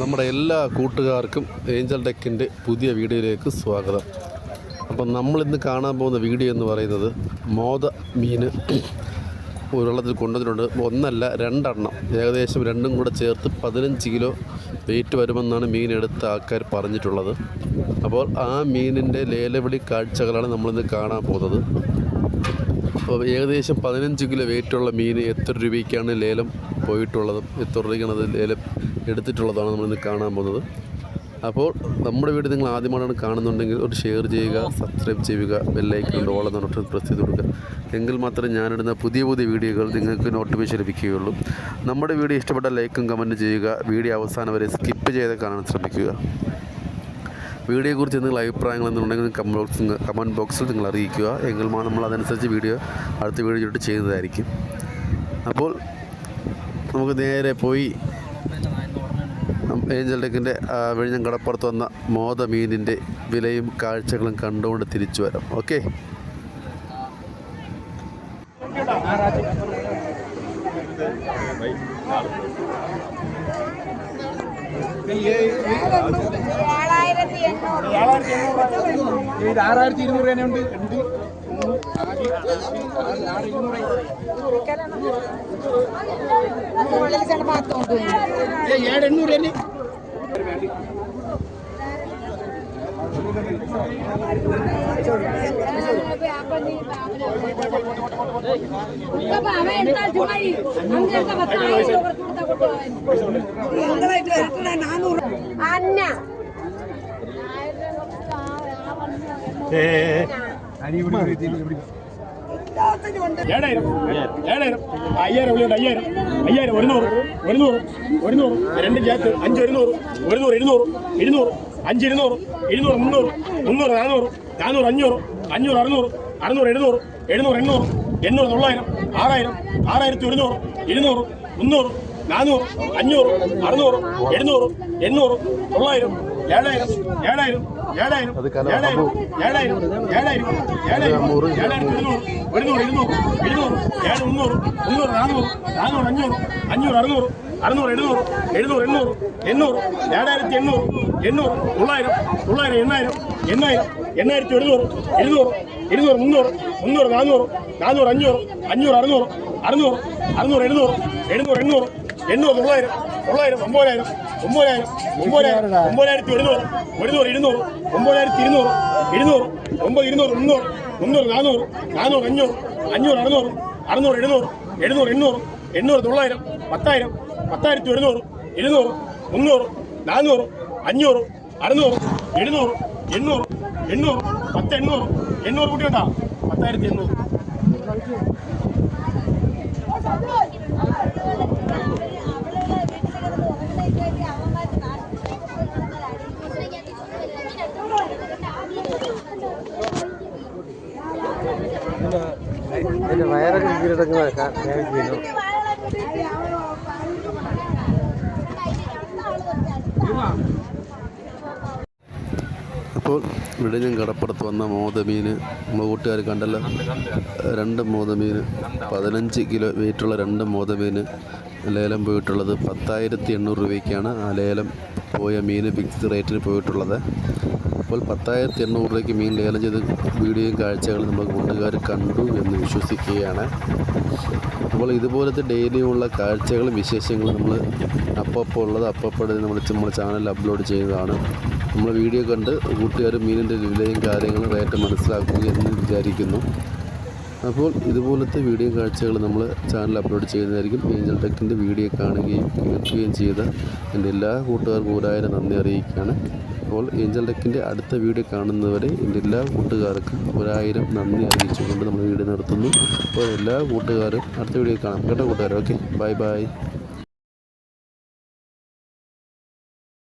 നമ്മുടെ എല്ലാ കൂട്ടുകാർക്കും ഏഞ്ചൽ ഡെക്കിന്റെ പുതിയ വീഡിയോയിലേക്ക് സ്വാഗതം. അപ്പം നമ്മളിന്ന് കാണാൻ പോകുന്ന വീഡിയോ എന്ന് പറയുന്നത് മോദ മീൻ വെള്ളത്തിൽ കൊണ്ടുവന്നിട്ടുണ്ട്. ഒന്നല്ല രണ്ടെണ്ണം. ഏകദേശം രണ്ടും കൂടെ ചേർത്ത് പതിനഞ്ച് കിലോ വെയിറ്റ് വരുമെന്നാണ് മീൻ ആൾക്കാർ പറഞ്ഞിട്ടുള്ളത്. അപ്പോൾ ആ മീനിന്റെ ലേലവിളി കാഴ്ചകളാണ് നമ്മളിന്ന് കാണാൻ പോകുന്നത്. അപ്പോൾ ഏകദേശം പതിനഞ്ച് കിലോ വെയിറ്റുള്ള മീൻ എത്ര രൂപയ്ക്കാണ് ലേലം പോയിട്ടുള്ളതും എത്ര രൂപയ്ക്കാണ് അത് ലേലം എടുത്തിട്ടുള്ളതാണ് നമ്മളിന്ന് കാണാൻ പോകുന്നത്. അപ്പോൾ നമ്മുടെ വീട് നിങ്ങൾ ആദ്യമായിട്ടാണ് കാണുന്നുണ്ടെങ്കിൽ ഒരു ഷെയർ ചെയ്യുക സബ്സ്ക്രൈബ് ചെയ്യുക ബെല്ലൈക്കൺ ഓളം പറഞ്ഞിട്ട് പ്രസ് ചെയ്ത് കൊടുക്കുക. എങ്കിൽ മാത്രമേ ഞാനിടുന്ന പുതിയ പുതിയ വീഡിയോകൾ നിങ്ങൾക്ക് നോട്ടിഫിക്കേഷൻ ലഭിക്കുകയുള്ളൂ. നമ്മുടെ വീഡിയോ ഇഷ്ടപ്പെട്ട ലൈക്കും കമന്റും ചെയ്യുക. വീഡിയോ അവസാനം വരെ സ്കിപ്പ് ചെയ്ത് കാണാൻ ശ്രമിക്കുക. വീഡിയോയെക്കുറിച്ച് എന്തെങ്കിലും അഭിപ്രായങ്ങൾ എന്നുണ്ടെങ്കിൽ കമന്റ് ബോക്സിൽ കമന്റ് ബോക്സിൽ നിങ്ങൾ അറിയിക്കുക. എങ്കിൽ നമ്മൾ അതനുസരിച്ച് വീഡിയോ അടുത്ത വീഡിയോ ഇട്ട് ചെയ്യുന്നതായിരിക്കും. അപ്പോൾ നമുക്ക് നേരെ പോയി. ഏഞ്ചൽ ടെക്കിന്റെ വിഴിഞ്ഞം കടപ്പുറത്ത് വന്ന മോത മീനിന്റെ വിലയും കാഴ്ചകളും കണ്ടുകൊണ്ട് തിരിച്ചു വരാം. ഓക്കെ? Thank എണ്ണൂറ് ആറായിരത്തി ഇരുന്നൂറ് തന്നെ ഉണ്ട് ഉണ്ട് ഏഴ് തന്നെ. അന്ന ഏഴായിരം ഏഴായിരം അയ്യായിരം വിളിയുണ്ട് അയ്യായിരം അയ്യായിരം ഒരുന്നൂറ് ഒരുന്നൂറ് ഒരുന്നൂറ് രണ്ട് ജാത്ത് അഞ്ച് ഒരുന്നൂറ് ഒരുന്നൂറ് ഇരുന്നൂറ് ഇരുന്നൂറ് അഞ്ച് ഇരുന്നൂറ് ഇരുന്നൂറ് മുന്നൂറ് മുന്നൂറ് നാനൂറ് നാനൂറ് അഞ്ഞൂറ് അഞ്ഞൂറ് അറുന്നൂറ് അറുന്നൂറ് എഴുന്നൂറ് എഴുന്നൂറ് എണ്ണൂറ് എണ്ണൂറ് തൊള്ളായിരം ആറായിരം ആറായിരത്തി ഒരുന്നൂറ് ഇരുന്നൂറ് മുന്നൂറ് നാനൂറ് അഞ്ഞൂറ് അറുന്നൂറ് എഴുന്നൂറ് എണ്ണൂറ് തൊള്ളായിരം ഏഴായിരം ഏഴായിരം ഏഴായിരം ഏഴായിരം ഏഴായിരം ഏഴായിരം ഏഴായിരം ഏഴായിരത്തി ഇരുന്നൂറ് ഒരുന്നൂറ് ഇരുന്നൂറ് ഇരുന്നൂറ് ഏഴ് മുന്നൂറ് മുന്നൂറ് നാനൂറ് നാനൂറ് അഞ്ഞൂറ് അഞ്ഞൂറ് അറുന്നൂറ് അറുന്നൂറ് എഴുന്നൂറ് എഴുന്നൂറ് എണ്ണൂറ് എണ്ണൂറ് ഏഴായിരത്തി എണ്ണൂറ് എണ്ണൂറ് തൊള്ളായിരം തൊള്ളായിരം എണ്ണായിരം എണ്ണായിരം എണ്ണായിരത്തി ഒരുന്നൂറ് ഇരുന്നൂറ് ഇരുന്നൂറ് മുന്നൂറ് മുന്നൂറ് നാനൂറ് നാനൂറ് അഞ്ഞൂറ് അഞ്ഞൂറ് അറുന്നൂറ് അറുന്നൂറ് അറുന്നൂറ് എഴുന്നൂറ് എഴുന്നൂറ് എണ്ണൂറ് എണ്ണൂറ് തൊള്ളായിരം തൊള്ളായിരം ഒമ്പതിനായിരം ഒമ്പതിനായിരം ഒമ്പതിനായിരം ഒമ്പതിനായിരത്തി ഒരുന്നൂറ് ഒരുന്നൂറ് ഇരുന്നൂറ് ഒമ്പതിനായിരത്തി ഇരുന്നൂറ് ഇരുന്നൂറ് ഒമ്പത് ഇരുന്നൂറ് മുന്നൂറ് മുന്നൂറ് നാനൂറ് നാനൂറ് അഞ്ഞൂറ് അഞ്ഞൂറ് അറുന്നൂറ് അറുന്നൂറ് എഴുന്നൂറ് എഴുന്നൂറ് എണ്ണൂറ് എണ്ണൂറ് തൊള്ളായിരം പത്തായിരം പത്തായിരത്തി ഒരുന്നൂറ് ഇരുന്നൂറ് മുന്നൂറ് നാനൂറ് അഞ്ഞൂറ് അറുന്നൂറ് എഴുന്നൂറ് എണ്ണൂറ് എണ്ണൂറ്. പത്ത് എണ്ണൂറ് എണ്ണൂറ് കൂട്ടി. ഉണ്ടാ പത്തായിരത്തി എണ്ണൂറ്. എന്റെ വയറൊക്കെ കീഴടങ്ങുന്ന ചെയ്യുന്നു അപ്പോൾ വിഴിഞ്ഞം കടപ്പുറത്ത് വന്ന മോതമീൻ നമ്മൾ കൂട്ടുകാർ കണ്ടല്ലോ. രണ്ട് മോതമീൻ പതിനഞ്ച് കിലോ വെയിറ്റുള്ള രണ്ട് മോതമീൻ ലേലം പോയിട്ടുള്ളത്. പത്തായിരത്തി എണ്ണൂറ് രൂപയ്ക്കാണ് ആ ലേലം പോയ മീൻ ഫിക്സ്ഡ് റേറ്റിന് പോയിട്ടുള്ളത്. അപ്പോൾ പത്തായിരത്തി എണ്ണൂറ് രൂപയ്ക്ക് മീൻ ലേലം ചെയ്ത് വീഡിയോയും കാഴ്ചകളും നമ്മൾ കൂട്ടുകാർ കണ്ടു എന്ന് വിശ്വസിക്കുകയാണ്. അപ്പോൾ ഇതുപോലത്തെ ഡെയിലിയുള്ള കാഴ്ചകളും വിശേഷങ്ങളും നമ്മൾ അപ്പപ്പോൾ ഉള്ളത് അപ്പപ്പോൾ നമ്മൾ നമ്മുടെ ചാനലിൽ അപ്ലോഡ് ചെയ്യുന്നതാണ്. നമ്മൾ വീഡിയോ കണ്ട് കൂട്ടുകാർ മീനിന്റെ വിലയും കാര്യങ്ങളും റേറ്റ് മനസ്സിലാക്കുക എന്ന് വിചാരിക്കുന്നു. അപ്പോൾ ഇതുപോലത്തെ വീഡിയോ കാഴ്ചകൾ നമ്മൾ ചാനൽ അപ്ലോഡ് ചെയ്യുന്നതായിരിക്കും. ഏഞ്ചൽ ടെക്കിന്റെ വീഡിയോ കാണുകയും കേൾക്കുകയും ചെയ്ത എന്റെ എല്ലാ കൂട്ടുകാർക്കും ഒരായിരം നന്ദി അറിയിക്കുകയാണ്. അപ്പോൾ ഏഞ്ചൽ ടെക്കിന്റെ അടുത്ത വീഡിയോ കാണുന്നവരെ എന്റെ എല്ലാ കൂട്ടുകാർക്കും ഒരായിരം നന്ദി അറിയിച്ചുകൊണ്ട് നമ്മൾ വീഡിയോ നിർത്തുന്നു. അപ്പോൾ എല്ലാ കൂട്ടുകാരും അടുത്ത വീഡിയോ കാണാം. കേട്ടോ കൂട്ടുകാർ ഓക്കെ. Bye bye.